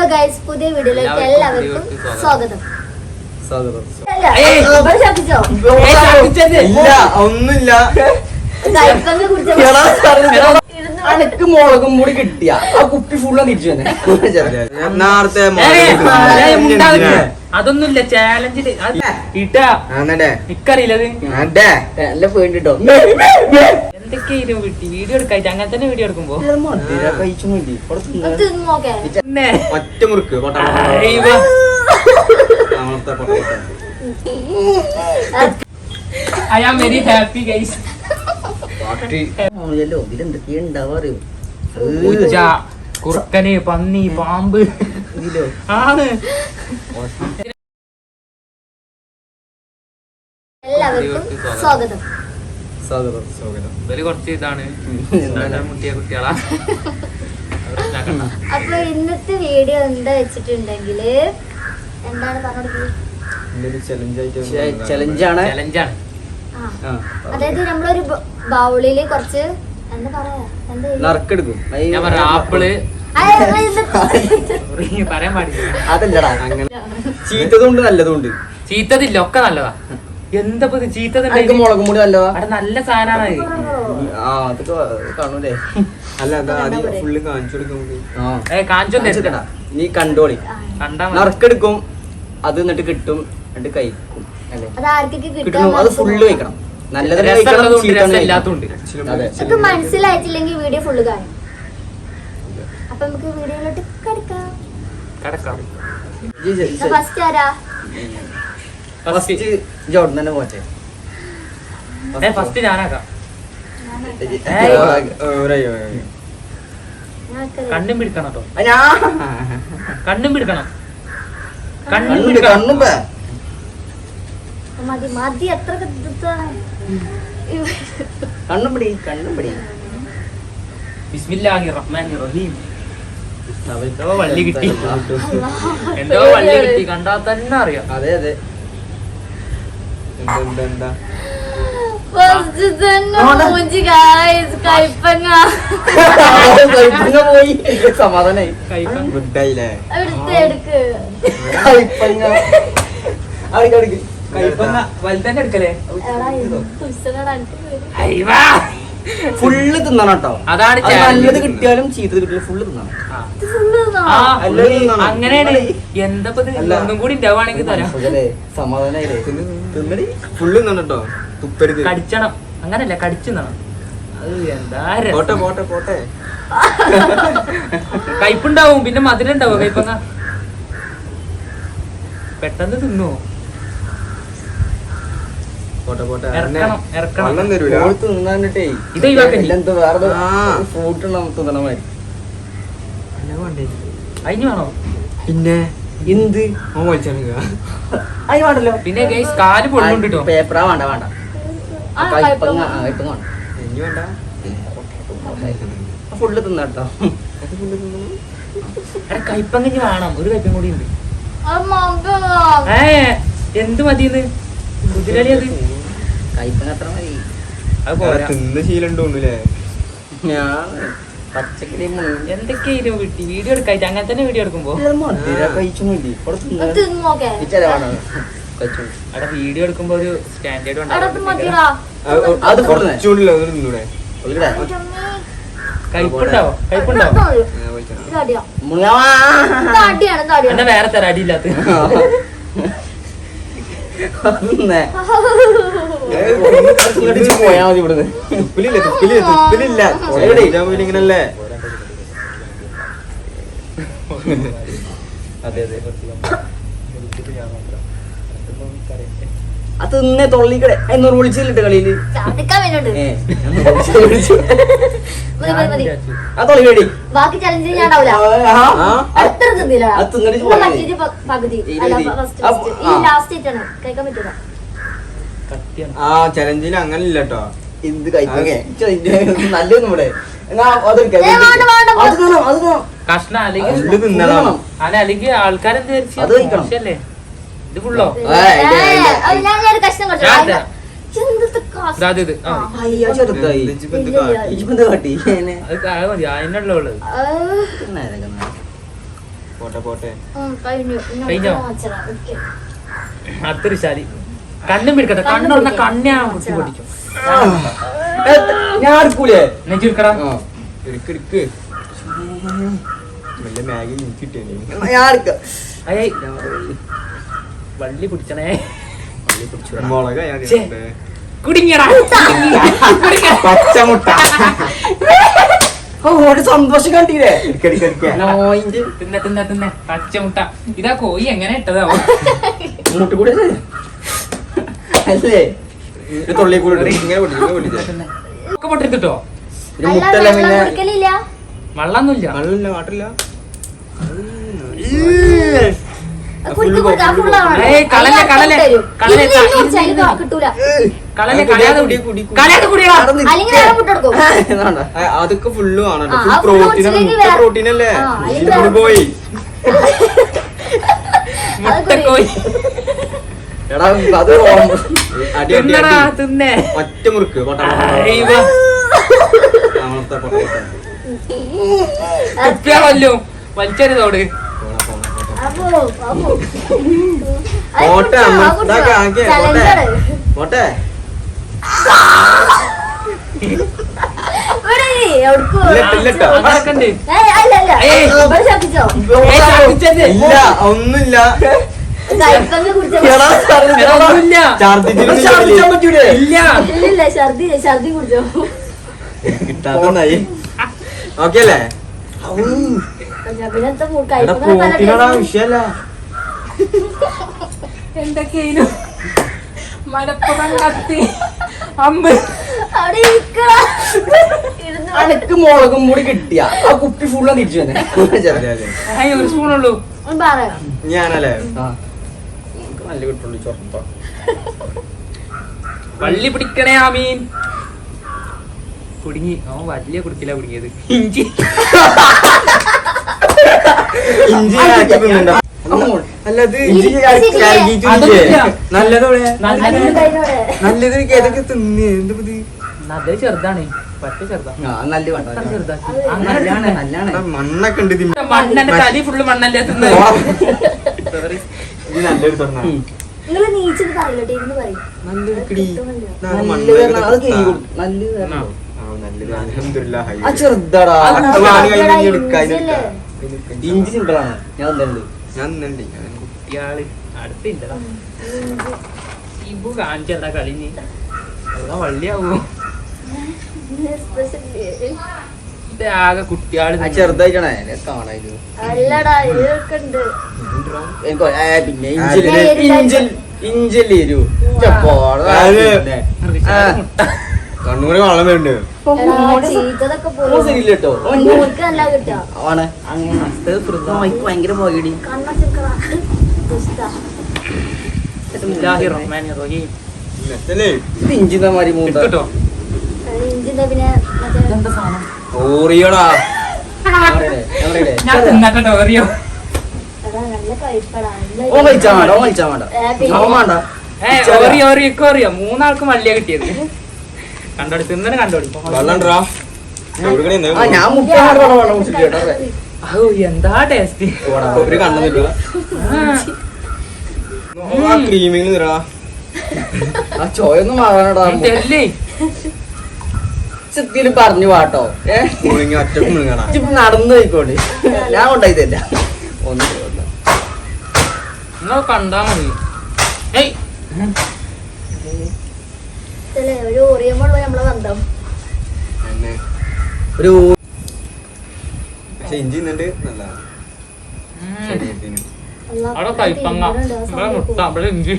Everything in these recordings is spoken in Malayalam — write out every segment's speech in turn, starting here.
ഹലോ ഗൈസ് പുതിയ വീഡിയോയിലേക്ക് എല്ലാവർക്കും സ്വാഗതം. ഇല്ല ഒന്നുമില്ല. അനക്ക് മുളകും കൂടി കിട്ടിയ. ആ കുപ്പി ഫുള്ള് തിരിച്ചു തന്നെ. നേരത്തെ അതൊന്നുമില്ല ചാലഞ്ചിൽ ഇട്ടാ. ഇക്കറിയില്ലത് നല്ല പേടിട്ടോ വീഡിയോ എടുക്കായിട്ട് അങ്ങനെ തന്നെ വീഡിയോ എടുക്കുമ്പോ. ഒറ്റ മുറുക്ക്. ഇതിലെന്തൊക്കെയാ ഉണ്ടാവാ അറിയോ? പൂച്ച കുറുക്കന് പന്നി പാമ്പ്. ആണ് എല്ലാവർക്കും സ്വാഗതം. സ്വാഗതം സ്വാഗതം. ഇവർ കുറച്ച് ഇതാണ്. മുട്ടിയ കുട്ടികളാ. അപ്പൊ ഇന്നത്തെ വീഡിയോ എന്താ വെച്ചിട്ടുണ്ടെങ്കിൽ? എന്താണ് പറഞ്ഞത് അതായത് നമ്മളൊരു ബൗളിൽ കുറച്ച് എന്താ പറയാ എന്താ? നറുക്കെടുക്കും. ആപ്പിൾ പറയാൻ പാടില്ല. അതല്ലടാ അങ്ങനെ. ചീത്തതുണ്ട് നല്ലതുണ്ട്. ചീത്തതില്ല ഒക്കെ നല്ലതാ. എന്താ ചീത്തത് മുളകും കൂടി നല്ലതാ? അവിടെ നല്ല സാധനമാണ് ആ അതൊക്കെ കാണൂലേ? അല്ല അതാ ആദ്യം ഫുള്ള് കാണിച്ചു കൊടുക്കും നമുക്ക് ആ. ഏ കാണിച്ചൊന്നും കാണിച്ചിട്ടടാ. നീ കണ്ടോളി. നറുക്കെടുക്കും. അത് എന്നിട്ട് കിട്ടും. എന്നിട്ട് കഴിക്കും. അല്ലേ? അത് ആർക്കൊക്കെ കിട്ടണം അത് ഫുള്ള് കഴിക്കണം നല്ലത് രസമുള്ളതും ഉണ്ട്, രസമില്ലാത്തതും ഉണ്ട്. മനസ്സിലായിട്ടില്ലെങ്കിൽ വീഡിയോ ഫുള്ള് കാണും. അപ്പൊ നമുക്ക് വീഡിയോയിലോട്ട് കടക്കാം. കിടക്കാം. ഫസ്റ്റ് ആരാ? ഫസ്റ്റ് ജോർഡൻ തന്നെ പോട്ടെ. ഫസ്റ്റ് ഞാനാക്കാം. കണ്ണും പിടിക്കണം കേട്ടോ. കണ്ണും പിടിക്കണം. കണ്ണും പിടിക്കണം. മതി മതി എത്ര കണ്ണും പിടി കണ്ണും പിടി. ബിസ്മില്ലാഹി റഹ്മാനി റഹീം. എന്തോ വള്ളി കിട്ടി. എന്തോ വള്ളി കിട്ടി കണ്ടാ തന്നെ അറിയാം. അതെ അതെ. പോയി. സമാധാനായി. ഗുഡായില്ലേ കൈപ്പങ്ങ അടുക്ക് അടുക്ക് കൈപ്പങ്ങ വലുതന്നെ എടുക്കലേ? എടാ ഫുള്ള് തിന്നണം കേട്ടോ. അതാണ് നല്ലത് കിട്ടിയാലും ചീത്തത് കിട്ടിയാലും ഫുള്ള് തിന്നണം. അങ്ങനെയാണ്. എന്താ ഇപ്പൊ ഒന്നും കൂടി ഉണ്ടാവുകയാണെങ്കിൽ തരാം. സുഖല്ലേ? സമാധാനായില്ലേ? തിന്നടി. ഫുള്ള് തുപ്പരുത്. കടിച്ചണം. അങ്ങനല്ല കടിച്ചു തണം അത് എന്താ പോട്ടെ പോട്ടെ പോട്ടെ. കയ്പുണ്ടാവും പിന്നെ മധുരം ഉണ്ടാവും കയ്പങ്ങ. പെട്ടെന്ന് തിന്നോ പോട്ടെ പോട്ടെ ഇറക്കണം ഇറക്കണം വെള്ളം തരൂല ഓൾ തിന്നാന്നിട്ടേ ഇത് ഒഴിവാക്കണ്ടി. എന്തോ വേറെ ആ. ഫ്രൂട്ട് തിന്നണ മാതിരി അതിന് വേണോ പിന്നെ? എന്ത്? വേണ്ടല്ലോ പിന്നെ കാൽ പൊള്ളുണ്ടോ പേപ്പറാ വേണ്ട വേണ്ട. ആ, കൈപ്പങ്ങ കൈപ്പങ്ങ. ആ, കൈപ്പങ്ങ വേണ്ട ഇനി വേണ്ട. ഫുള്ള് തിന്നാട്ടോ. ഇനി വേണം. ഒരു കയ്പം കൂടി ഉണ്ട്. എന്ത് മതിയെന്ന് കുതിരളി അത്. കൈപ്പങ്ങ അത്ര മതി അത് പോരാ. തിന്ന് ശീലം ഞാൻ പച്ചക്കറി വീഡിയോ എടുക്കായിട്ട്? അങ്ങനെ തന്നെ വീഡിയോ എടുക്കുമ്പോ? അവിടെ വീഡിയോ എടുക്കുമ്പോ ഒരു സ്റ്റാൻഡേർഡ്. കയ്പുണ്ടാവോ കയ്പുണ്ടാവോ വേറെ പോയാ മതി ഇവിടുന്ന് തുപ്പിലില്ല തുപ്പിലില്ല തുപ്പിലില്ല എവിടെ? ഇങ്ങനല്ലേ അതെ അതെ അത് ഇന്നേ തൊള്ളിക്കടെ എന്നോട് വിളിച്ചിട്ട് കളിയിൽ ആ തൊള്ളിക്കടി വേടി ബാക്കി ചലഞ്ച് ഞാൻ അത്ര തിന്നില്ല പകുതി. ലാസ്റ്റ് ആയിട്ടാണ് കഴിക്കാൻ പറ്റൂല കത്തിയാണ് ആ ചലഞ്ചിൽ അങ്ങനെ ഇല്ല കേട്ടോ ഇത് കഴിക്കേ നല്ലൊന്നും ഇവിടെ. എന്നാ അതെടുക്കാം ഏ, വേണ്ട, വേണ്ട, അത് കാണാം അത് കാണാം കഷ്ണ അല്ലെങ്കിൽ ആൾക്കാരെന്ത്? ഇത് ഫുള്ളോ. പോട്ടെ പോട്ടെ. കഴിഞ്ഞു. അത്ര ശാലി കണ്ണും കണ്ണും പിടിക്കാം. കണ്ണിയാണ് കുത്തി പിടിക്കും ഏ, ഞാൻ എടുക്കൂലേ? അയ്യ വള്ളി പിടിച്ചണേ മുളക. കുടുങ്ങിയടാ. പച്ചമുട്ട. ഓ ഒരു സന്തോഷം കണ്ടില്ലേ? തിന്നെ തിന്നെ തിന്നെ. പച്ചമുട്ട. ഇതാ കോയി എങ്ങനെ ഇട്ടതാവോ? മുട്ട് കൂടെ അല്ലേ തൊള്ളി കൂടെ ഇട്. ഇങ്ങനെ പൊട്ടിച്ച് ഇങ്ങനെ പൊട്ടിച്ച് തിന്നെ. ഒക്കെ പൊട്ടിട്ടോ മുട്ടല്ല പിന്നെ വെള്ളമൊന്നുമില്ല. വെള്ളമില്ല വാട്ടില്ല അതൊക്കെ ഫുള്ള് ആണല്ലോ പ്രോട്ടീൻ മുട്ട പ്രോട്ടീൻ അല്ലേ? പോയി. മുട്ട കോയി എടാ അത്. അടി അടി തിന്നടാ അടി തിന്നേ ഒറ്റ മുറുക്ക് അയ്യ. അപ്പോ പോട്ടെ, അമ്മ. ഇതാക്ക്. പോട്ടെ. ഇല്ലട്ട്, ഇല്ലട്ട്. ഉണ്ട് ഏയ്. ഇല്ല ഒന്നുമില്ല ഓക്കെ അല്ലേ. വിഷയല്ല. എന്തൊക്കെയായിരുന്നു മലപ്പുറം കത്തി അനക്ക് മുളകും കൂടി കിട്ടിയ. ആ കുപ്പി ഫുള്ളാ തിരിച്ചു തന്നെ അതെ അതെ അയ്യ ഒരു സ്പൂണുള്ളൂ ഞാനല്ലേ? നല്ല കിട്ടുള്ളൂ ചൊറത്ത. വള്ളി പിടിക്കണേ ആമീൻ. കുടുങ്ങി. അവൻ വലിയ കുടുക്കില കുടുങ്ങിയത്. ഇഞ്ചി. നല്ലത്. ഏതൊക്കെ തിന്ന്? എന്ത് ഇത് അത് ചെറുതാണ്. പറ്റ ചെറുതാണ് മണ്ണൊക്കെ ഉണ്ട് മണ്ണന്റെ തലി ഫുള്ള് മണ്ണല്ലേ തിന്ന്. ഇത് നല്ലൊരു ഉം. നിങ്ങൾ നീച്ചിട്ട് പറയില്ല ഇരുന്ന് പറയും. നല്ലൊരു മണ്ണ് നല്ലത് വേഗം അത് കുത്താ. കൊടുക്കും. നല്ലത്. തരണം. ആ, ചെറുതാടാ. ഇഞ്ചി സിമ്പിളാണ് ഞാൻ എന്തുണ്ട് ഞാൻ നിന്നുണ്ട് ഞാൻ അടുത്തില്ലടാ ഇബു കാണിച്ചതാ കളി നീ വള്ളിയാവൂ? ഇത് ആകെ കുട്ടിയാൾ ആ ചെറുതായിട്ടാണേ. അല്ലടാ ഇതൊക്കെ ഉണ്ട്. എനിക്ക് പിന്നെ ആ, ഇഞ്ചിൽ ഇഞ്ചിൽ ഇഞ്ചിൽ എരു അത് കണ്ണൂര് വളം വേണ്ട കേട്ടോ. ആണ് ഭയങ്കര പോകടി ഇഞ്ചിന്റെ മാതിരി മൂന്ന് ഇഞ്ചിന്റെ പിന്നെ എന്താ സാധനം? ഓറിയോടാ ഞാൻ തിന്നട്ടോ കഴിച്ചാ വേണ്ട കഴിച്ചാ വേണ്ട. വേണ്ട. ഓറിയോ ഓറി ഓറി ഒക്കെ അറിയോ മൂന്നാൾക്കും വള്ളിയാ കിട്ടിയത്. കണ്ടോടി തിന്നനെ കണ്ടോടി. വെള്ളണ്ടാ? ഞാൻ മുപ്പത് വെള്ളം വെള്ളം കുടിച്ചിട്ട് കേട്ടോ. ഔ എന്താ ടേസ്റ്റ്? ഒരു കണ്ണെന്നില്ല ആ. ക്രീമിങ് നിറടാ ആ ചോയൊന്നും മാറാനടാ. ചെത്തിയിൽ പറഞ്ഞു പാട്ടോ ഏഹ് നടന്നു പോയിക്കോട്ടെ ഞാൻ കൊണ്ടായിതല്ല ഒന്ന് ഒന്ന്. കണ്ടാ മതി. ഏയ്. ഒരു ഓറിയമ്പോൾ നമ്മളെ ബന്ധം. ഒരു പക്ഷെ ഇഞ്ചി അവിടെ കൈപ്പങ്ങ തിരുമ്പലുണ്ട്, ഇവിടെ മുട്ട ഇവിടെ ഇഞ്ചി.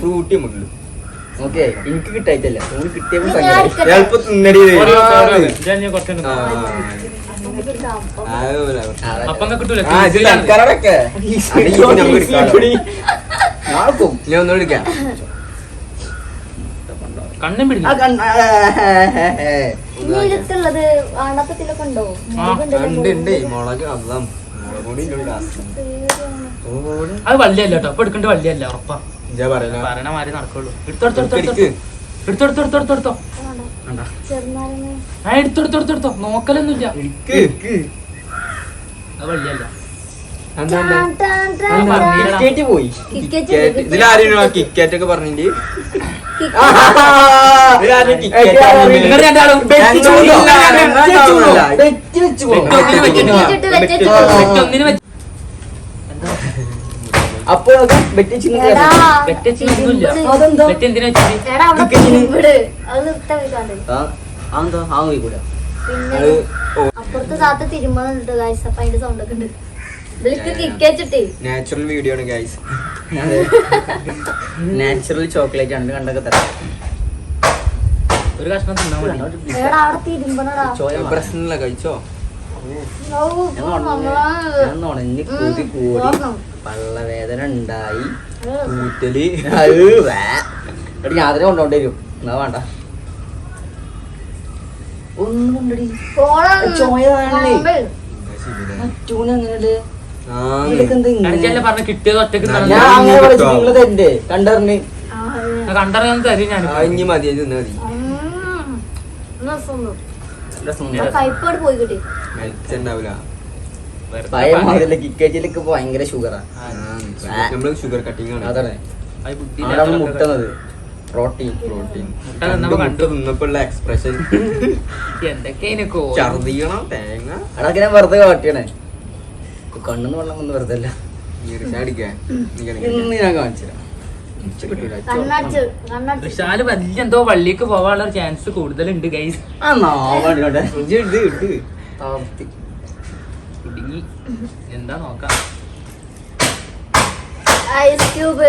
ഫ്രൂട്ടി നമുക്കുള്ളൂ ഓക്കെ എനിക്ക് കിട്ടായിട്ടല്ല. ഓന് കിട്ടിയപ്പോ ഞാൻ സങ്കടം എടുക്കട്ടെ? എളുപ്പം തിന്നടി ഇത്. ഒരു ആ, ഒരു- ഇത്. ഞാൻ നമുക്ക് എടുക്കാം. അപ്പം ആ, അത് പോലെ. അപ്പം അങ്ങ് കിട്ടൂല ആ, ഇത് തൽക്കാലമൊക്കെ. അത് ഇത് നമുക്ക് എടുക്കാലോ. ഞാൾക്കും ഞാൻ ഒന്നുകൂടി എടുക്കാം കണ്ണും ഉണ്ടോ? മുളക്. അതാം വള്ളിയല്ല കേട്ടോ. അപ്പൊ എടുക്കേണ്ട വള്ളിയല്ല ഉറപ്പാ. പറയണ നടക്കുള്ളൂ. എടുത്തെടുത്തെടുത്തോ എടുക്ക്. എടുത്തെടുത്തെടുത്തെടുത്തോ വേണ്ട. ചെറുനാരങ്ങ. ആ നോക്കലൊന്നുമില്ല. അത്. കിക്കറ്റ്. ഇതിലാരും കിക്കാറ്റ് ഒക്കെ പറഞ്ഞിട്ട് അപ്പൊ. അതെന്താ? ആ, ഓ അപ്പുറത്ത് താത്ത തിരുമ്പോ സൗണ്ട് ഒക്കെ ഉണ്ട് നാച്ചുറൽ വീഡിയോ ആണ് ഗൈസ് നാച്ചുറൽ ചോക്ലേറ്റ് ആണ്. കണ്ടൊക്കെ തരാം. ഒരു കഷ്ണം തിന്നാൻ മതി. എടാ അവിടെ തിരുമ്പണടാ. ചോയ പ്രശ്നമില്ല കഴിച്ചോ? ഞാൻ കൂതി കൂടി. പള്ളവേദന ഉണ്ടായി. കൂറ്റൽ. എടി ഞാൻ അതിനെ കൊണ്ടോണ്ടി വരും. എന്നാ വേണ്ട. ഒന്നും കൊണ്ടടി. ചോയതാണല്ലേ. പറഞ്ഞ കിട്ടിയത് ഒറ്റയ്ക്ക് കണ്ടറിഞ്ഞ്. തരും ഞാൻ ഇനി മതി തിന്നാ മതി. ഭയങ്കര ഷുഗറാ നമ്മൾ ഷുഗർ കട്ടിങ് ആണ്. അതാണ്. അവിടെ മുട്ടുന്നത് പ്രോട്ടീൻ. പ്രോട്ടീൻ. കണ്ടു. തിന്നപ്പോഴുള്ള എക്സ്പ്രഷൻ എന്തൊക്കെയാണ് ഛർദിക്കണം തേങ്ങ. അതൊക്കെ ഞാൻ വെറുതെ കാട്ടിയാണേ. കണ്ണെന്ന് വെള്ളം ഒന്നും വെറുതെ അല്ല. ഇന്ന് ഞാൻ വിശാൽ വലിയ എന്തോ വള്ളിക്ക് പോവാനുള്ള ചാൻസ് കൂടുതലുണ്ട് ഗൈസ് എന്താ നോക്കാം. ഐസ് ക്യൂബ്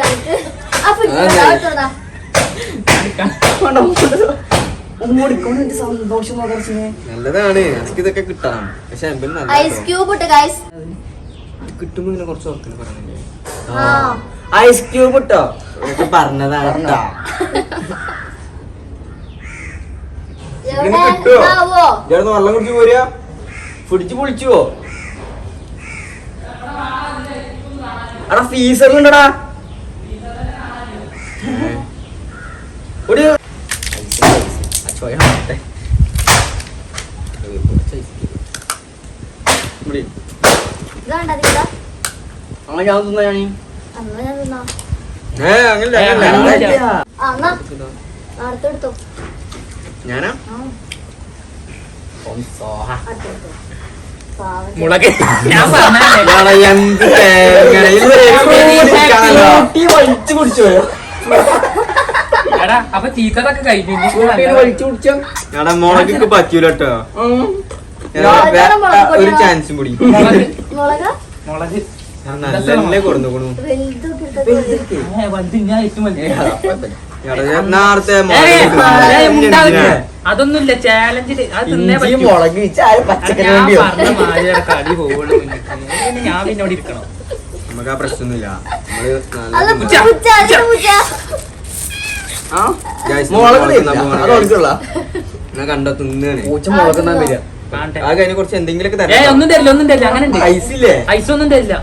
നല്ലതാണ്. എനിക്ക് ഇതൊക്കെ കിട്ടണം. പക്ഷെ നല്ല ഐസ് ക്യൂബ് ഇട്ട് ഗൈസ് കിട്ടുമ്പോ ഇങ്ങനെ കുറച്ച് ഉറക്കൽ പറഞ്ഞില്ലേ ആ. ഐസ് ക്യൂബ് ഇട്ടോ? ഇതൊക്കെ പറഞ്ഞതാണ് പറഞ്ഞോ? കിട്ടുവോ? ഇയാളൊന്ന് വെള്ളം കുടിച്ചു പോരാ പിടിച്ചു പൊളിച്ചുവോ അടാ ഫീസർ ഉണ്ടടാ. ഒരു ചോയ ഇവിടെ. ഇതാണ്ടാ ഇതിതാ അങ്ങനെ ഞാൻ തിന്നാ ഞാനീ. മുളക്. അപ്പൊ ചീത്തതൊക്കെ മുളകൊക്കെ. ഒരു ചാൻസും കൂടി. മുളക്? മുളക? അതൊന്നുമില്ല ചാലഞ്ചിൽ അത് തിന്നേ മുളക് ചായ അത് പച്ചക്കറി പോവുള്ളൂ ഞാൻ പിന്നോട് ഇരിക്കണം. നമുക്ക് ആ പ്രശ്നമൊന്നുമില്ല. നമ്മൾ നല്ല പൂച്ച പൂച്ച അതിന് പൂച്ച. മുളക് മുളക് തിന്നാ. തിന്നാൻ പോവാണ് അത് ഒളിക്കുള്ള ഞാൻ കണ്ടോ തിന്നാണ്. പൂച്ച മുളക് തിന്നാൻ വരിക. കാണട്ടെ. ആ കഴിഞ്ഞ കുറച്ച് എന്തെങ്കിലുമൊക്കെ ഏ ഒന്നും തരില്ല ഒന്നും തരില്ല. അങ്ങനെ ഉണ്ട്. ഐസില്ലേ ഐസ് ഒന്നും തരില്ല.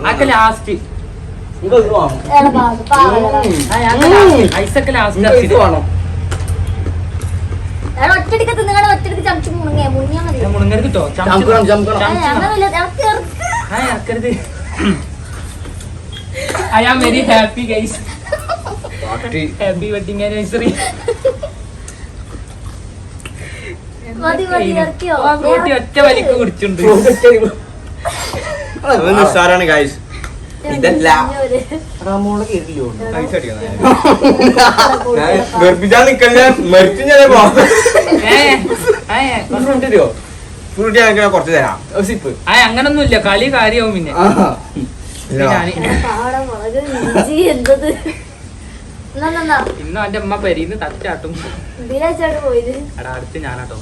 അതൊക്കെ ലാസ്റ്റ്. ഐസൊക്കെ ലാസ്റ്റ് വേണം. എടാ ഒറ്റടിക്ക് തിന്നുകണ ഒറ്റടിക്ക് ചമച്ച് മുണങ്ങിയ മുണിയാ മതി മുണങ്ങരുത് കേട്ടോ ചമക്കണം, ചമക്കണം. ഏ, അങ്ങനെയില്ല ഇറക്കി ഇറക്കി. ആ I am very happy guys happy wedding anniversary Frooti ഒറ്റ വലിക്ക് കുടിച്ചുണ്ട് അത് നിസ്സാരാണ് ഗൈസ് ഇതല്ല. ഗർഭിച്ചാൽ നിക്കണ്ട. മരിച്ചും ഞാൻ ഏ ഏ ഫ്രൂട്ട് തരുമോ ഫ്രൂട്ട് ഞാൻ കുറച്ച് തരാം. സിപ്പ് ആ അങ്ങനൊന്നുമില്ല. കളി കാര്യമാവും പിന്നെ. ഇന്ന് എന്റെ അമ്മ പെരീന്ന് തച്ചാട്ടും അടുത്ത് ഞാനാട്ടോ.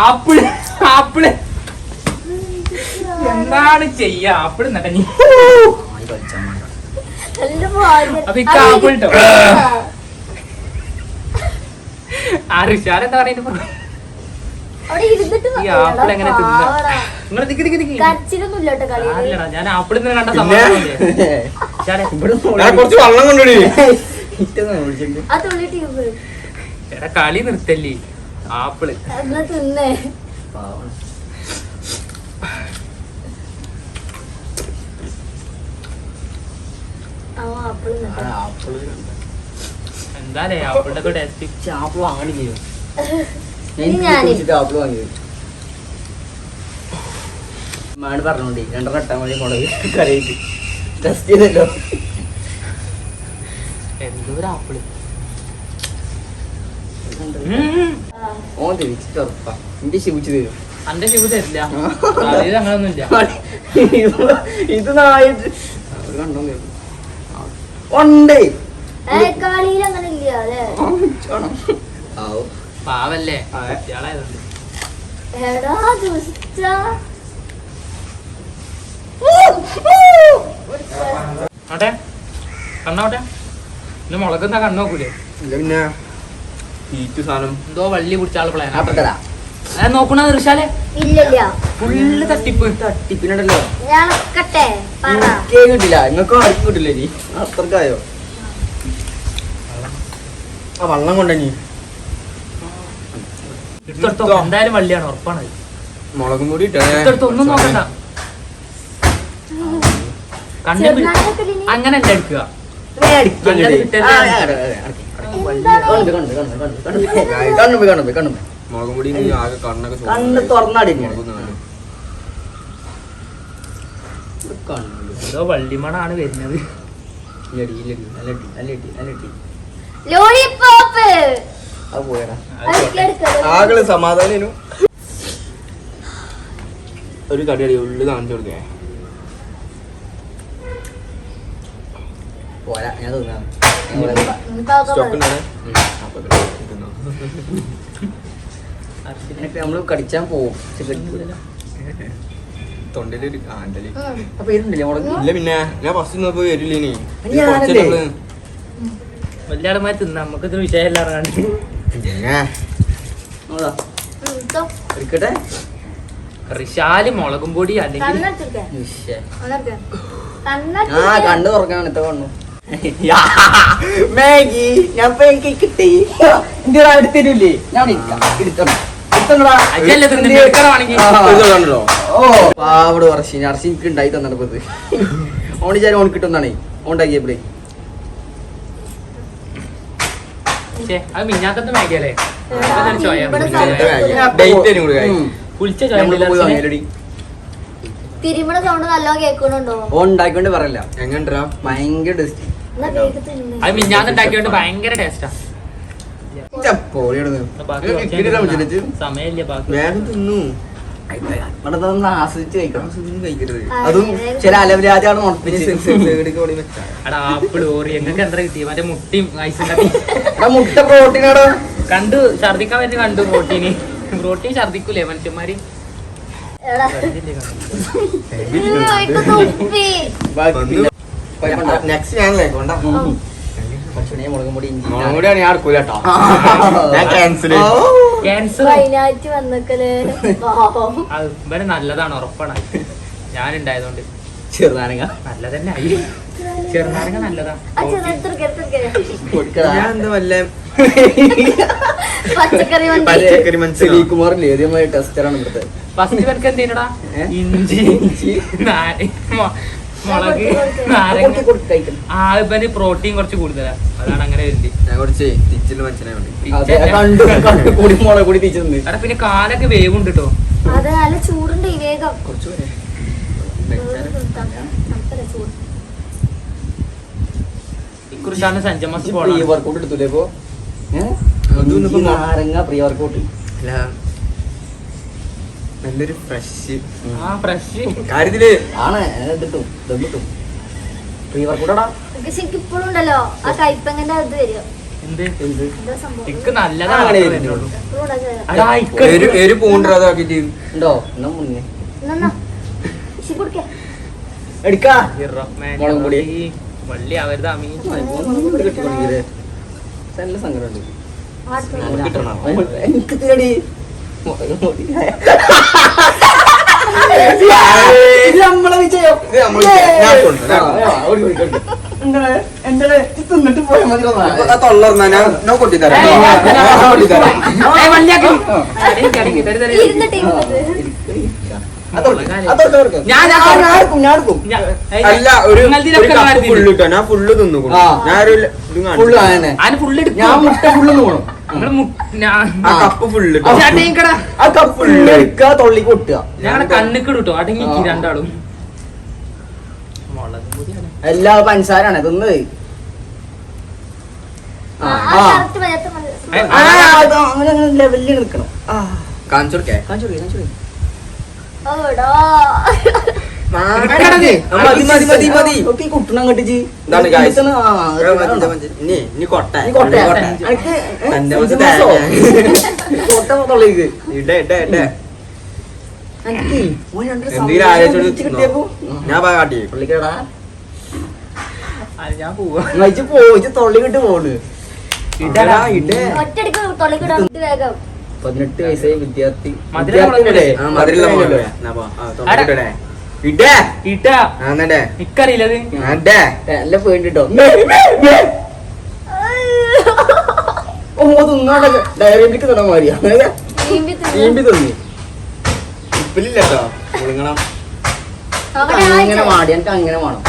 Apple apple. എന്താണ് ചെയ്യാ? ആപ്പിൾ നട്ടഞ്ഞി നല്ല ഭാഗ്യം. അപ്പൊ ഇക്ക് അത്. ആപ്പിൾ ട്ടോ. ആ. ആ ഋഷാൻ എന്താ പറയുന്നത് ഈ ആപ്പിൾ എങ്ങനെ തിന്നാ? നിങ്ങൾ ആരില്ലടാ, ഞാൻ ആപ്പിൾ ഇന്നലെ കണ്ട? സംഭവം കളി നിർത്തല്ലേ? ആപ്പിൾ. എന്താലേ ആപ്പിളിന്റെ ഒക്കെ ടേസ്റ്റ് ആപ്പിൾ വാങ്ങണി ചെയ്യും. ആപ്പിൾ വാങ്ങിയത് മാട് പറഞ്ഞോണ്ടി രണ്ടെണ്ണം ഇട്ടാ മതി മുളക് കറിയിട്ട് ടെസ്റ്റ് ചെയ്തല്ലോ. എന്തോ ഒരു ആപ്പിൾ. ഓൻ ഉറപ്പാ എന്റെ ശിവിച്ചു തരും. അന്റെ ശിവ തരില്ല. ഇത് നായിട്ട് കണ്ടോ. ഉണ്ട്. പാവല്ലേ? കണ്ണോട്ടെ ഇന്ന് മുളക്കുന്ന കണ്ണു നോക്കൂലേ? ഇല്ല പിന്നെ. ഹീറ്റ് സാധനം. എന്തോ വള്ളി പിടിച്ച നോക്കണ ഋഷാലെ ഇല്ലില്ല. ഫുള്ള് തട്ടിപ്പ്. തട്ടിപ്പിനുണ്ടല്ലോ കിട്ടില്ല. നിങ്ങൾക്ക് ആർക്കും കിട്ടില്ല ഇനി. അത്രക്കായോ? ആ വള്ളം കൊണ്ടനി എന്തായാലും വള്ളിയാണ് ഉറപ്പാണ് മുളകും കൂടി ഒന്നും നോക്കണ്ട. കണ്ടു അങ്ങനല്ല എടുക്കുക. കണ്ണ് തുറന്നാടി വള്ളിമണാണ് വരുന്നത്. ആകൾ സമാധാനം ഒരു കടിയടി ഉള്ളു കാണിച്ചു കൊടുക്കേ പോരാ. ഞാൻ തിന്നാ. നമ്മൾ കടിച്ചാൻ പോവും. തൊണ്ടയിലൊരു ആണ്ടൽ ഇല്ല പിന്നെ. ഞാൻ ഫസ്റ്റ്? വലിയ തിന്നാ. നമുക്ക് വിഷയമല്ല റിഷാൽ മുളകും പൊടി അല്ലെങ്കിൽ കണ്ണു തുറക്കണം. ഇത്ത കണ്ണു. മാഗി ഞാൻ എനിക്ക് കിട്ടി. എന്റെ അടുത്തില്ലേ ഞാൻ ഇരിക്കാം. എടുത്തോണം. പാവട് വർഷി അർഷി എനിക്ക് ഉണ്ടായി തന്നിട്ടത് ഓണി ചാരി ഓൺ കിട്ടുന്നതാണ്. ഓണ്ടാക്കിയ ബ്രേ. തിരുമണ സൗണ്ട് നല്ലോ കേൾക്കണുണ്ടോ ഉണ്ടാക്കിക്കൊണ്ട് പറയല്ല. എങ്ങണ്ടാ ഭയങ്കര അത് മിഞ്ഞാന്ന് ഉണ്ടാക്കിയോണ്ട് ഭയങ്കര ടേസ്റ്റാ. സമയമില്ല ബാക്കി. വേഗം തിന്നു. ഇവിടെ നിന്ന് ആസ്വദിച്ച് കഴിക്കണം. അതൊന്നും കഴിക്കരുത്. അതും ചില അലവരാജാണ് ആപ്പിൾ ഓറി എങ്ങൾക്ക് എന്താ കിട്ടി? മറ്റേ മുട്ടിയും ഐസ് എടാ മുട്ട പ്രോട്ടീനാടോ കണ്ടു ഛർദിക്കാൻ പറ്റി കണ്ടു പ്രോട്ടീന് പ്രോട്ടീൻ ഛർദിക്കൂലേ മനുഷ്യന്മാര്? എടാ. നെക്സ്റ്റ് ഞാൻ മുളകും പൊടി ഇഞ്ചി ഞാൻ അടുക്കൂല കേട്ടോ. ഞാൻ വന്നക്കൽ. അത് നല്ലതാണ് ഉറപ്പാണ്. ഞാൻ ഉണ്ടായതുകൊണ്ട് ചെറുനാരങ്ങ. നല്ല തന്നെ ആയി ചെറുനാരങ്ങ നല്ലതാ ആ ചെറുത്തൊരു കൊടുക്കടാ. ഞാൻ എന്താ വല്ല പച്ചക്കറി വണ്ടി പച്ചക്കറി മനസ്സിലായി ടെസ്റ്ററാണ് ഇവിടുത്തെ. ഫസ്റ്റ് ഇവർക്ക് എന്തേനടാ ഇഞ്ചി. ഇഞ്ചി. മുളക് നാരങ്ങ. ആ ഇവന് പ്രോട്ടീൻ കുറച്ച് കൂടുതലാണ് അതാണ് അങ്ങനെ വരുന്നത് ഞാൻ കുറച്ച് തിച്ചിൽ മനസ്സിലായി തിരിച്ചു പിന്നെ കാലൊക്കെ വേവുണ്ട് കേട്ടോ അത് നല്ല ചൂടുണ്ട് ഈ വേഗം. പേരെ ഇക്കുറിച്ചാണ് സഞ്ജമാസ് പ്രീ പോണത് വർക്കൗട്ട് എടുത്തൂലേ ഇപ്പോ? നാരങ്ങ പ്രീ വർക്കൗട്ട് അല്ല നല്ലൊരു ഫ്രഷ് ആ ഫ്രഷ് കാര്യത്തിൽ. ആണ് ഇത് കിട്ടും ദം കിട്ടും പ്രീ വർക്കൗട്ടാടാ പക്ഷെ എനിക്ക് ഇപ്പോഴും ഉണ്ടല്ലോ. ആ കൈപ്പങ്ങന്റെ അത് വരും. എന്ത്? എന്ത്? എന്താ സംഭവം? ഇക്ക് നല്ലതാണ്. വരുന്നുള്ളൂ. ഇപ്പോഴും ഉണ്ട് എന്നാ മുന്നേ. എടുക്കാ. മുളക് പൊടി. വള്ളി അവരുടെ അമീൻ നല്ല സങ്കടമുണ്ട്. എനിക്ക് തേടി ഇത് നമ്മളെ വിജയം. തിന്നിട്ട് പോയാൽ മതി. അല്ല ഒരു. ഫുള്ള് ഞാൻ ഫുള്ള് തിന്നു ഞാൻ. ഫുള്ള് ഞാൻ മുട്ട ഫുള്ള് പോകണം കൊട്ടുക. കണ്ണിക്ക് അടങ്ങി രണ്ടാളും. എല്ലാ പഞ്ചസാരാണ് തിന്ന്. ലെവലിൽ നിൽക്കണം. കാണിച്ചു വയസ്സായി വിദ്യാർത്ഥി മധുര മധുര ഞാൻ കാട്ടി. ഞാൻ പോവാ. പോണ്. പതിനെട്ട് വയസ്സായ വിദ്യാർത്ഥി. ഇക്കറിയില്ലത് നല്ല പേടിട്ടോ തിന്നാൻ മാറിയാ? തിന്നു. ഉപ്പിലില്ലട്ടോ. മുഴുങ്ങണം അങ്ങനെ. മാടി എനിക്ക് അങ്ങനെ വേണം.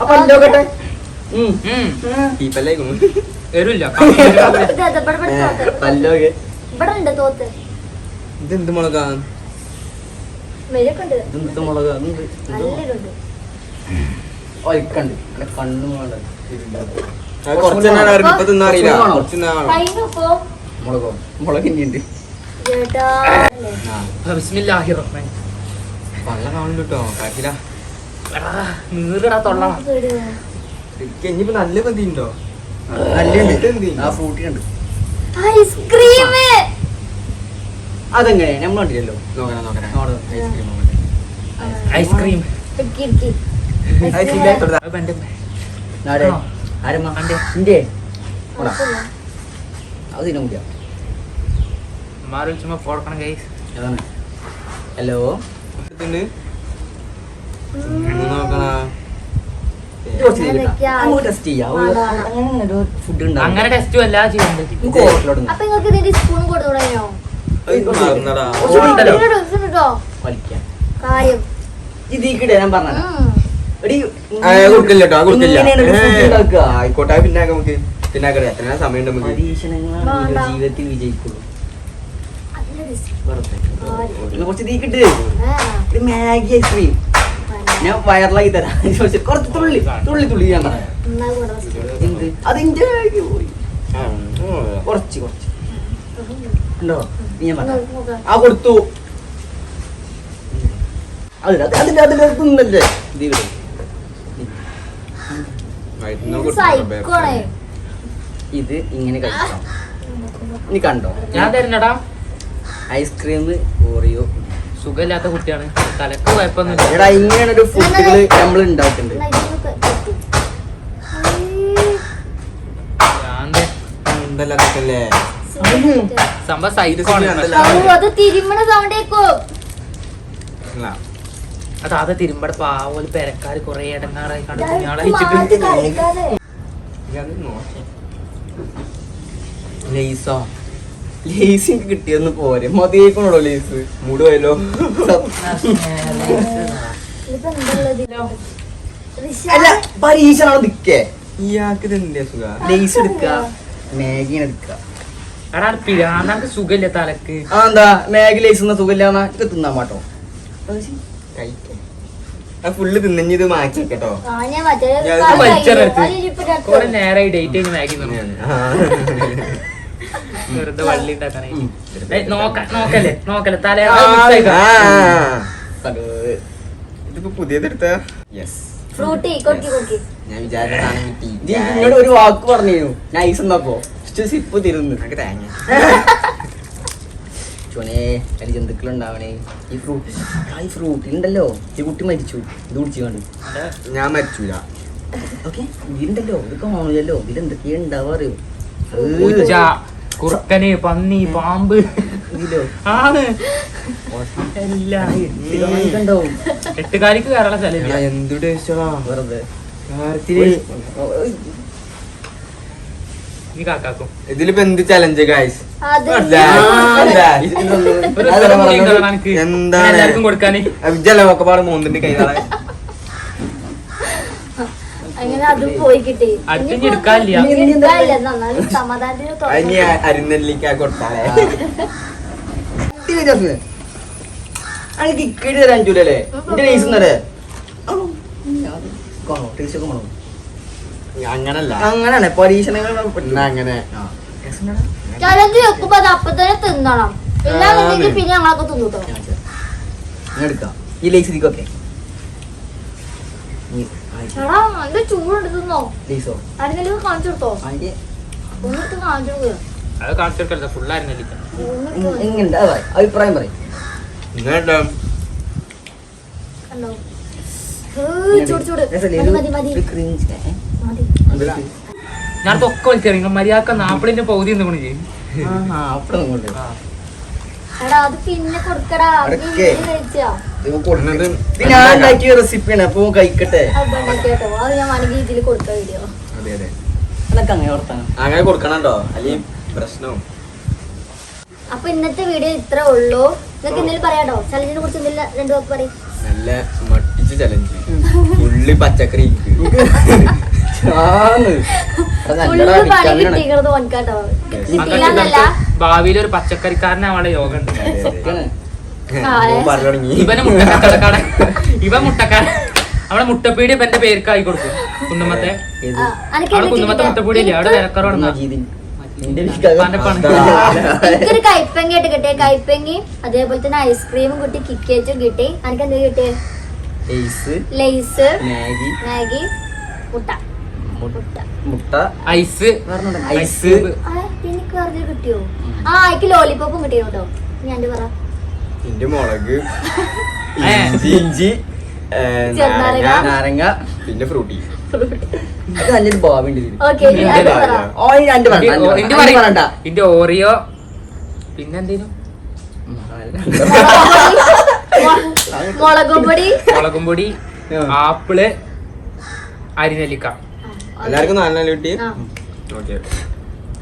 അപ്പൊ ഇതെന്ത് മുളകാ? മുളക് എന്റെ കണ്ണു വേണ്ട. മുളകോ? മുളക് ഇനിയുണ്ട് പള്ള കാണില്ല കേട്ടോ നീറിടാ തൊള്ള. ഇനിയിപ്പോ നല്ല പതി ഉണ്ടോ നല്ല ആ ഫ്രൂട്ടി ഉണ്ട് ഐസ്ക്രീം അതെങ്ങനെ? നമ്മൾ കണ്ടില്ലല്ലോ. നോക്കണേ നോക്കണേ. അവിടെ ഐസ്ക്രീം ഹലോ അങ്ങനെ ഒരു ഫുഡ് ഉണ്ടാവും അങ്ങനെ ടെസ്റ്റും അല്ല ചെയ്യണ്ടത് ഇതിക്കിടെ ഞാൻ പറഞ്ഞ. ആയിക്കോട്ടെ പിന്നെ നമുക്ക്. പിന്നെ എത്ര സമയം നമുക്ക്. ജീവിതത്തിൽ വിജയിക്കുള്ളൂ. കുറച്ച് ഒരു മാഗി ഐസ്ക്രീം. ഞാൻ വയറിലാക്കി തരാം. കുറച്ച് കുറച്ച് തുള്ളി തുള്ളി തുള്ളി ഞാൻ പോയി. കുറച്ച് കുറച്ച്. ഉണ്ടോ? ഞാൻ. ആ കൊടുത്തു. അതിന്റെ ഇത് ഇങ്ങനെ കഴിക്കാം. നീ കണ്ടോ? ഞാൻ തരുന്നടാ ഐസ്ക്രീം ഓറിയോ. സുഖമില്ലാത്ത കുട്ടിയാണ്. തലക്ക് കുഴപ്പമൊന്നുമില്ല. എടാ ഇങ്ങനെയാണ് ഒരു ഫുഡുകൾ നമ്മൾ ഉണ്ടാക്കുന്നുണ്ട് ഞാൻ. എന്തെല്ലാം? സംഭവം. ഔ, അത് തിരുമണ സൗണ്ട് കേക്കോ? അല്ല. അത് അത് തിരുമ്പട പാവോൽ പെരക്കാര് കൊറേ ഇടങ്ങാറായി. ലേസോ? ലേസ് എനിക്ക് കിട്ടിയൊന്ന് പോരെ. മതിയേക്കണോ ലേസ്. മൂടുവല്ലോ അല്ല പരീക്ഷണോ നിക്കേ? ഇയാൾക്ക് ഇതെന്താ സുഖ ലേസ് എടുക്ക. മാഗി എടുക്കുക എടാ പിരാന്നക്ക് സുഖമില്ല തലക്ക്. ആ എന്താ മാഗി സുഖമില്ലാന്നാ? ഇത് തിന്നാൻ മാട്ടോ കഴിക്കാം. ആ ഫുള്ള് തിന്നഞ്ഞ് ഇത് മാറ്റി കേട്ടോ കൊറേ. നേരമായി ഡേറ്റ് കഴിഞ്ഞ് മാഗി. വെറുതെ വള്ളി ഉണ്ടാക്കാനായി നോക്കല്ലേ നോക്കല്ലേ തല. ഇതിപ്പോ പുതിയതെടുത്ത യെസ് ഫ്രൂട്ടി കൊക്കി കൊക്കി. ഞാൻ വിചാരിച്ച ഒരു വാക്ക് പറഞ്ഞു നൈസ് എന്നപ്പോ സിപ്പ് തിരുന്ന്. എനിക്ക് തേങ്ങ. ചുണേ അതിൽ ജന്തുക്കൾ ഉണ്ടാവണേ ഈ ഫ്രൂട്ട് ഈ ഫ്രൂട്ട് ഉണ്ടല്ലോ ഈ കുട്ടി മരിച്ചു. ഇത് കുടിച്ചു കണ്ട്. ഞാൻ മരിച്ചില്ല ഓക്കെ? ഇതുണ്ടല്ലോ ഇത് കാണുമല്ലോ ഇതിൽ എന്തൊക്കെയാ ഉണ്ടാവാ അറിയോ? കുറുക്കന് പന്നി പാമ്പ്. ആണ്. എട്ടുകാലിക്ക് കയറാനുള്ള സ്ഥലം എന്ത് ടേസ്റ്റാ വെറുതെ. ഈ കാക്കാക്കും. ഇതിലിപ്പോ എന്ത് ചലഞ്ച് ഗായ്സ്? എല്ലാവർക്കും കൊടുക്കാനേ ജലമൊക്കെ പാട് മൂന്നിന്റെ കൈകളെ അങ്ങനെ അത് പോയി കിട്ടി. കൊടുത്താലേ ഇക്കടി തരാൻ ടേസ്റ്റ് ഒക്കെ അങ്ങനല്ല. അങ്ങനെയാണ് പരീക്ഷണങ്ങൾ അങ്ങനെ ചലഞ്ച് വെക്കുമ്പോ അത് അപ്പൊ തന്നെ തിന്നണം. ഇല്ലാന്നുണ്ടെങ്കിൽ പിന്നെ ഞങ്ങളൊക്കെ തിന്നുട്ടോ എടുക്കാം. ഈ ലേസ് ആരെങ്കിലും കാണിച്ചു കൊടുത്തോ? അതിന്റെ ഒന്നിട്ട് കാണിച്ചു കൊടുക്കുക അത് കാണിച്ചു കൊടുക്കരുത് ഫുള്ളായിരുന്നില്ല ഒന്നിട്ട് അഭിപ്രായം പറയും. ചൂട് ചൂട്. മതി മതി ഞാൻ ഒക്കെ വലിച്ചെറിയും മര്യാദ നാപ്പിളിന്റെ പകുതി എന്തുകൊണ്ട് ചെയ്യും എടാ അത് പിന്നെ കൊടുക്കടാ. നീ അടക്കേ. വീട്ടിൽ കഴിച്ചാ? കൊടുക്കുന്നത് ഇത് ഞാൻ ഉണ്ടാക്കിയ റെസിപ്പിയാണ് അപ്പൊ കഴിക്കട്ടെ. അങ്ങനെ കൊടുക്കണോ അല്ലെങ്കിൽ പ്രശ്നവും. അപ്പൊ ഇന്നത്തെ വീഡിയോ ഇത്രേ ഉള്ളൂ. നിങ്ങൾക്ക് എന്തെങ്കിലും പറയാട്ടോ ചലഞ്ചിനെ കുറിച്ച് എന്തെങ്കിലും രണ്ടു വാക്ക് പറയും. നല്ല മട്ടിച്ച് ചലഞ്ച് ഉള്ളി പച്ചക്കറി ഭാവിയിൽ ഒരു പച്ചക്കറിക്കാരനാവാനുള്ള യോഗ ഉണ്ട്. ഇവന് മുട്ടക്കടക്കാരൻ ഇവൻ മുട്ടക്കാരൻ. അവിടെ മുട്ടപ്പീടി ഇപ്പൊ എന്റെ പേർക്കായി കൊടുക്കും കുന്നുമത്തെ? അവിടെ കുന്നുമത്തെ മുട്ടപ്പീടിയില്ലേ? അവിടെ വിലക്കറവാണ്. എനിക്കൊരു കൈപ്പങ്ങ ആയിട്ട് കിട്ടിയ. കൈപ്പങ്ങി അതേപോലെ തന്നെ ഐസ്ക്രീമും കിട്ടി കിക്കേറ്റും കിട്ടി. എനിക്ക് എന്ത് കിട്ടിയ? ലേസ് മാഗി മാഗി മുട്ട. മുട്ട. ഐസ്. ഐസ് എനിക്ക് വേറെ കിട്ടിയോ? ആ എനിക്ക് ലോലിപോപ്പും കിട്ടിയോ കേട്ടോ ഞാൻ പറ. ഇന്റെ മുളക്. ഇഞ്ചി ഇഞ്ചി നാരങ്ങ, നാരങ്ങ പിന്നെ ഫ്രൂട്ടി. ഇന്റെ ഓറിയോ പിന്നെ മുളകുംപൊടി മുളകുംപൊടി അതല്ല. മുളകും പൊടി മുളകും പൊടി ആപ്പിൾ അരിനെല്ലിക്ക. എല്ലാവർക്കും നല്ല നല്ല കിട്ടി. ഓക്കെ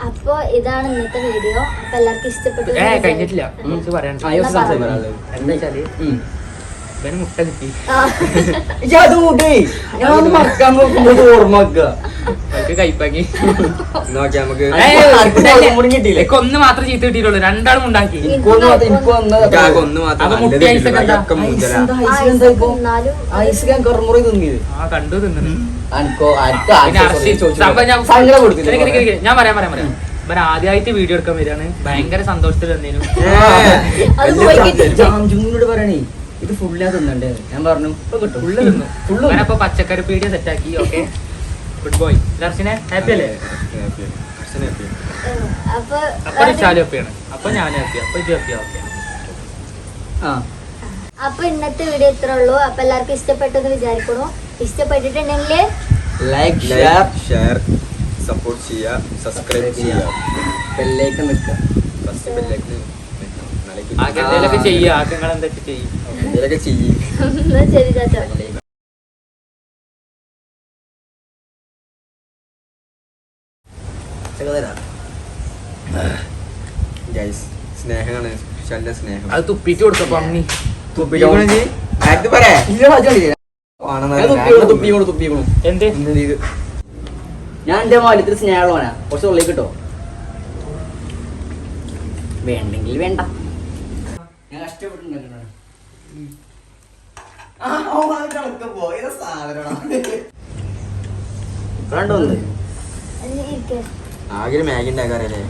അപ്പൊ ഇതാണ് ഇന്നത്തെ വീഡിയോ അപ്പൊ എല്ലാവർക്കും ഇഷ്ടപ്പെട്ടു കഴിഞ്ഞിട്ടില്ല. പറയാനുള്ളത്. എന്താ വെച്ചാൽ. ഇവന് മുട്ട കിട്ടി. ഞാൻ ഒന്ന് മറക്കാൻ ഓർമ്മ വെക്കുക. നോക്കി നമുക്ക് മാത്രം ചീത്ത കിട്ടിയിട്ടുള്ളൂ. രണ്ടാളും ഉണ്ടാക്കി. ഒന്ന് മാത്രം- കണ്ടു തിന്നു ഞാൻ പറയാം പറയാം പറയാം. ഇവൻ ആദ്യമായിട്ട് വീഡിയോ എടുക്കാൻ വരികയാണ്. ഭയങ്കര സന്തോഷത്തിൽ വന്നേനു. പറയണേ. ഇത് ഫുള്ളാ ഞാൻ തിന്നണ്ടേ? ഞാൻ പറഞ്ഞു ഇപ്പൊ കിട്ടും. ഫുള്ള് തിന്നു. ഫുള്ള് ഇവനപ്പൊ പച്ചക്കറി പീടിയ സെറ്റാക്കി okay good boy Darshana happy അല്ലേ. അപ്പൊ ഹാപ്പിയാണ് ഞാൻ ഹാപ്പി അപ്പൊ ഹാപ്പി ഓക്കെ ആ. അപ്പൊ ഇന്നത്തെ വീഡിയോ ഇത്ര ഉള്ളൂ. അപ്പൊ എല്ലാവർക്കും ഇഷ്ടപ്പെട്ടെന്ന് വിചാരിക്കണു ഇഷ്ടപ്പെട്ടിട്ടുണ്ടെങ്കിൽ like share like share support ചെയ്യുക സബ്സ്ക്രൈബ് ചെയ്യുക. ബെല്ലേക്ക് നിൽക്കുക ഫസ്റ്റ് ബെല്ലേക്ക് ചെയ്യുക. ആഗ്രഹങ്ങൾ എന്തൊക്കെ ചെയ്യും? എന്തെങ്കിലുമൊക്കെ ചെയ്യും. ശരി ചാച്ചാ. ഗൈസ് സ്നേഹമാണ് ശല്യ സ്നേഹം. അത് തുപ്പിട്ട് കൊടുത്തപ്പോ വാച്ച് കണ്ടില്ലേ? ഞാൻ എന്റെ മാലിത്തിൽ സ്നേഹമുള്ളവനാ. കുറച്ച് ഉള്ളിൽ കിട്ടോ വേണ്ടെങ്കിൽ വേണ്ട. ഞാൻ കഷ്ടപ്പെട്ടുണ്ടാക്കണ കണ്ടോ ഒന്ന്? ഇരിക്കേ ആകെ മാഗി ഉണ്ടാക്കാറല്ലേ